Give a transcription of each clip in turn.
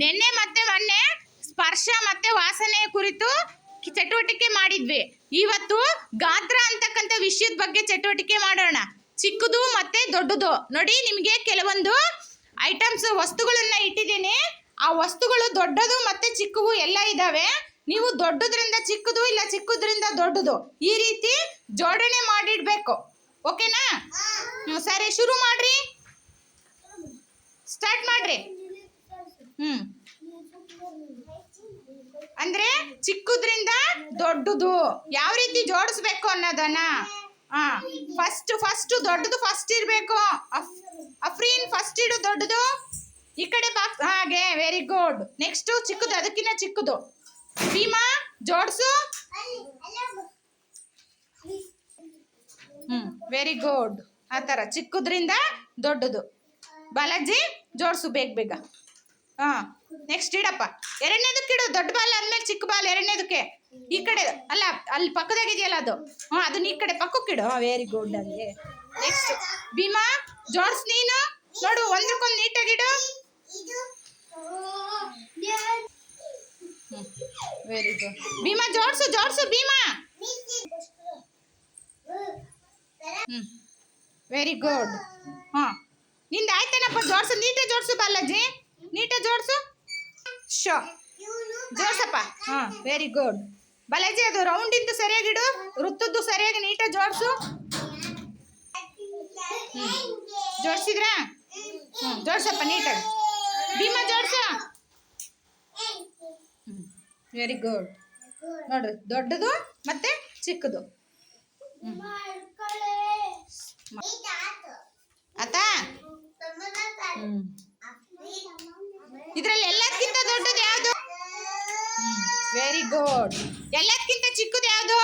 ನಿನ್ನೆ ಮತ್ತೆ ಮೊನ್ನೆ ಸ್ಪರ್ಶ ಮತ್ತೆ ವಾಸನೆ ಕುರಿತು ಚಟುವಟಿಕೆ ಮಾಡಿದ್ವಿ. ಇವತ್ತು ಗಾತ್ರ ಅಂತಕ್ಕಂಥ ವಿಷಯದ ಬಗ್ಗೆ ಚಟುವಟಿಕೆ ಮಾಡೋಣ. ಚಿಕ್ಕದು ಮತ್ತೆ ದೊಡ್ಡದು. ನೋಡಿ ನಿಮಗೆ ಕೆಲವೊಂದು ಐಟಮ್ಸ್ ವಸ್ತುಗಳನ್ನ ಇಟ್ಟಿದ್ದೀನಿ. ಆ ವಸ್ತುಗಳು ದೊಡ್ಡದು ಮತ್ತೆ ಚಿಕ್ಕವು ಎಲ್ಲ ಇದಾವೆ. ನೀವು ದೊಡ್ಡದ್ರಿಂದ ಚಿಕ್ಕದು ಇಲ್ಲ ಚಿಕ್ಕದ್ರಿಂದ ದೊಡ್ಡದು. ಈ ರೀತಿ ಜೋಡಣೆ ಮಾಡಿಡ್ಬೇಕು. ಓಕೆನಾ? ಸರಿ ಶುರು ಮಾಡ್ರಿ. ಸ್ಟಾರ್ಟ್ ಮಾಡ್ರಿ. ಹ್ಮ್. ಅಂದ್ರೆ ಚಿಕ್ಕದ್ರಿಂದ ದೊಡ್ಡದು. ಯಾವ ರೀತಿ ಜೋಡಿಸ್ಬೇಕು ಅನ್ನೋದನ್ನ? ಹಾ ಫಸ್ಟ್ ಫಸ್ಟ್ ದೊಡ್ಡದು ಫಸ್ಟ್ ಇರಬೇಕು. ಅಫ್ರೀನ್ ಫಸ್ಟ್ ಇಡು, ದೊಡ್ಡದು. ಈ ಕಡೆ ಬಾಕ್ಸ್ ಹಾಗೆ ವೆರಿ ಗುಡ್ ನೆಕ್ಸ್ಟ್ ಚಿಕ್ಕದು ಅದಕ್ಕಿಂತ ಚಿಕ್ಕದು. ಭೀಮಾ, ಜೋಡಿಸು. ಹ್ಮ್ ವೆರಿ ಗುಡ್ ಆ ಥರ ಚಿಕ್ಕದ್ರಿಂದ ದೊಡ್ಡದು. ಬಾಲಾಜಿ, ಜೋಡಿಸು ಬೇಗ ಬೇಗ. ಹಾ ನೆಕ್ಸ್ಟ್ ಇಡಪ್ಪ. ಎರಡನೇದಕ್ಕೆ ಇಡು, ದೊಡ್ಡ ಬಾಲ್ ಆದ್ಮೇಲೆ ಚಿಕ್ಕ ಬಾಲ್ ಎರಡನೇದಕ್ಕೆ. ಈ ಕಡೆ, ಅಲ್ಲ, ಅಲ್ಲಿ ಪಕ್ಕದಾಗಿದೆಯಲ್ಲ ಅದು. ಹಾ ಅದನ್ನ ಈ ಕಡೆ ಪಕ್ಕಕ್ಕೆ ಇಡು. ವೆರಿ ಗುಡ್ ಅಲ್ಲಿ. ನೆಕ್ಸ್ಟ್ ಭೀಮಾ ಜೋಡ್ಸ್ ನೀನು? ನೋಡು, ಒಂದಕ್ಕೊಂದು ನೀಟಾಗಿಡು ವೆರಿ ಗುಡ್ ಭೀಮಾ ಜೋಡ್ಸು ಜೋಡ್ಸು ಭೀಮಾ? ಹ್ಮ್ ವೆರಿ ಗುಡ್ ಹಾ ನಿಂದ ಆಯ್ತೇನಪ್ಪ ಜೋಡ್ಸು ನೀಟೇ ಜೋಡ್ಸು ಬಾಲಾಜಿ? ನೀಟಾಗಿ ಜೋಡಿಸು? ಶೋ. ಜೋಡ್ಸಪ್ಪ. ಹಾಂ ವೆರಿ ಗುಡ್ ಬಲಜಿ ಅದು ರೌಂಡ್ ಇದ್ದು ಸರಿಯಾಗಿಡು? ವೃತ್ತದ್ದು ಸರಿಯಾಗಿ ನೀಟಾಗಿ ಜೋಡಿಸು? ಜೋಡಿಸಿದ್ರಾ? ಹ್ಞೂ ಜೋಡ್ಸಪ್ಪ ನೀಟಾಗಿ. ಭೀಮ ಜೋಡ್ಸ? ವೆರಿ ಗುಡ್ ನೋಡ್ರಿ ದೊಡ್ಡದು ಮತ್ತೆ ಚಿಕ್ಕದು. ಆತಾ? ಹ್ಮ್ ಇದ್ರಲ್ಲಿ ಎಲ್ಲದಕ್ಕಿಂತ ದೊಡ್ಡದು ಯಾವುದು ಗುಡ್. ಎಲ್ಲದಕ್ಕಿಂತ ಚಿಕ್ಕದು ಯಾವುದು?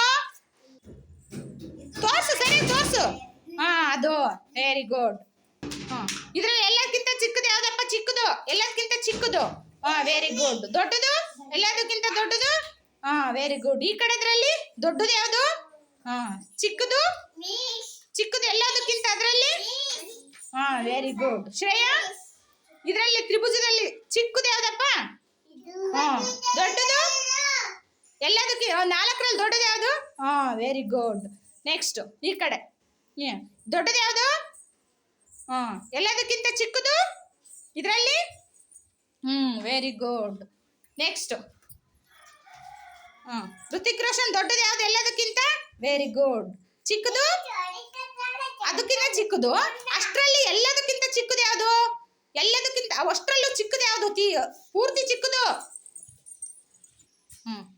ತೋರ್ಸು, ಸರಿ, ತೋರ್ಸು. ಹಾ, ಅದು. ವೆರಿ ಗುಡ್ ಹಾ, ಇದ್ರಲ್ಲಿ ಎಲ್ಲದಕ್ಕಿಂತ ಚಿಕ್ಕದು ಯಾವ್ದಪ್ಪ ಚಿಕ್ಕದು? ಎಲ್ಲದಕ್ಕಿಂತ ಚಿಕ್ಕದು. ಹಾ ವೆರಿ ಗುಡ್ ದೊಡ್ಡದು? ಎಲ್ಲದಕ್ಕಿಂತ ದೊಡ್ಡದು? ಹಾ ವೆರಿ ಗುಡ್ ಈ ಕಡೆದ್ರಲ್ಲಿ ದೊಡ್ಡದು ಯಾವುದು? ಹಾ, ಚಿಕ್ಕದು? ಚಿಕ್ಕದು ಎಲ್ಲದಕ್ಕಿಂತ ಅದರಲ್ಲಿ? ಹಾ ವೆರಿ ಗುಡ್ ಶ್ರೇಯಾ, ಇದರಲ್ಲಿ ತ್ರಿಭುಜದಲ್ಲಿ ಚಿಕ್ಕದು ಯಾವ್ದಪ್ಪ? ಹಾ, ದೊಡ್ಡದು? ಎಲ್ಲದಕ್ಕೆ ನಾಲ್ಕರಲ್ಲಿ ದೊಡ್ಡದು ಯಾವುದು? ಹಾ ವೆರಿ ಗುಡ್ ನೆಕ್ಸ್ಟ್ ಈ ಕಡೆ. ದೊಡ್ಡದು ಯಾವುದು? ಹಾ ಎಲ್ಲದಕ್ಕಿಂತ ಚಿಕ್ಕದು? ಇದರಲ್ಲಿ? ಹ್ಮ್ ವೆರಿ ಗುಡ್ ನೆಕ್ಸ್ಟ್ ಹಾಂ ಋತಿಕ್ ರೋಷನ್, ದೊಡ್ಡದು ಯಾವುದು? ಎಲ್ಲದಕ್ಕಿಂತ? ವೆರಿ ಗುಡ್ ಚಿಕ್ಕದು? ಅದಕ್ಕಿಂತ ಚಿಕ್ಕದು. ಅಷ್ಟರಲ್ಲಿ ಎಲ್ಲದಕ್ಕಿಂತ ಚಿಕ್ಕದು ಯಾವುದು? ಎಲ್ಲದಕ್ಕಿಂತ, ಅಷ್ಟರಲ್ಲೂ ಚಿಕ್ಕದು ಯಾವುದು? ತೀ, ಪೂರ್ತಿ ಚಿಕ್ಕದು? ತೋರಿಸು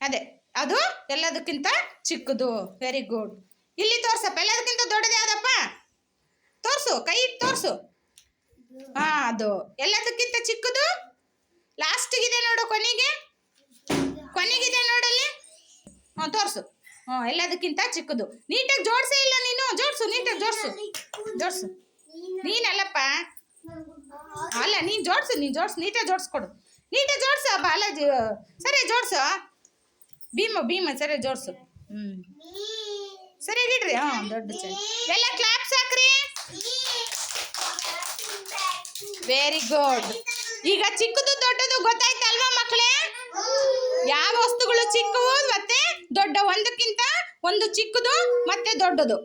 ಅದೇ, ಅದು ಎಲ್ಲದಕ್ಕಿಂತ ಚಿಕ್ಕದು. ವೆರಿ ಗುಡ್ ಇಲ್ಲಿ ತೋರ್ಸಪ್ಪ, ಎಲ್ಲದಕ್ಕಿಂತ ದೊಡ್ಡದು ಯಾವ್ದಪ್ಪ? ತೋರಿಸು, ಕೈ ಇಟ್ಟು ತೋರಿಸು. ಹಾ, ಅದು. ಎಲ್ಲದಕ್ಕಿಂತ ಚಿಕ್ಕದು? ಲಾಸ್ಟಿಗಿದೆ ನೋಡು ಕೊನೆಗೆ. ಕೊನೆಗಿದೆ ನೋಡಲ್ಲಿ? ಹಾಂ, ತೋರಿಸು. ಹಾಂ, ಎಲ್ಲದಕ್ಕಿಂತ ಚಿಕ್ಕದು. ನೀಟಾಗಿ ಜೋಡಿಸೇ ಇಲ್ಲ ನೀನು. ಜೋಡಿಸು, ನೀಟಾಗಿ ಜೋಡಿಸು. ಜೋಡಿಸು. ನೀನಲ್ಲಪ್ಪ. ಅಲ್ಲ, ನೀನು ಜೋಡಿಸು ನೀನು ಜೋಡಿಸು. ನೀಟಾಗಿ ಜೋಡಿಸ್ಕೊಡು. ನೀಟಾಗಿ ಜೋಡಿಸು ಅಲ್ಲ ಸರಿ, ಜೋಡಿಸು. ಭೀಮ ಭೀಮ, ಸರಿ, ಜೋಡಿಸು. ಹ್ಞೂ ಸರಿಯಾಗಿಡ್ರಿ ಹಾಂ, ದೊಡ್ಡ ಸರಿ ಎಲ್ಲ ಕ್ಲಾಪ್ಸ್ ಹಾಕ್ರಿ. ವೆರಿ ಗುಡ್ ಈಗ ಚಿಕ್ಕದು ದೊಡ್ಡದು ಗೊತ್ತಾಯ್ತಲ್ವಾ ಮಕ್ಕಳೇ ಯಾವ ವಸ್ತುಗಳು ಚಿಕ್ಕವು ಮತ್ತೆ ದೊಡ್ಡ ಒಂದಕ್ಕಿಂತ ಒಂದು ಚಿಕ್ಕದು ಮತ್ತೆ ದೊಡ್ಡದು?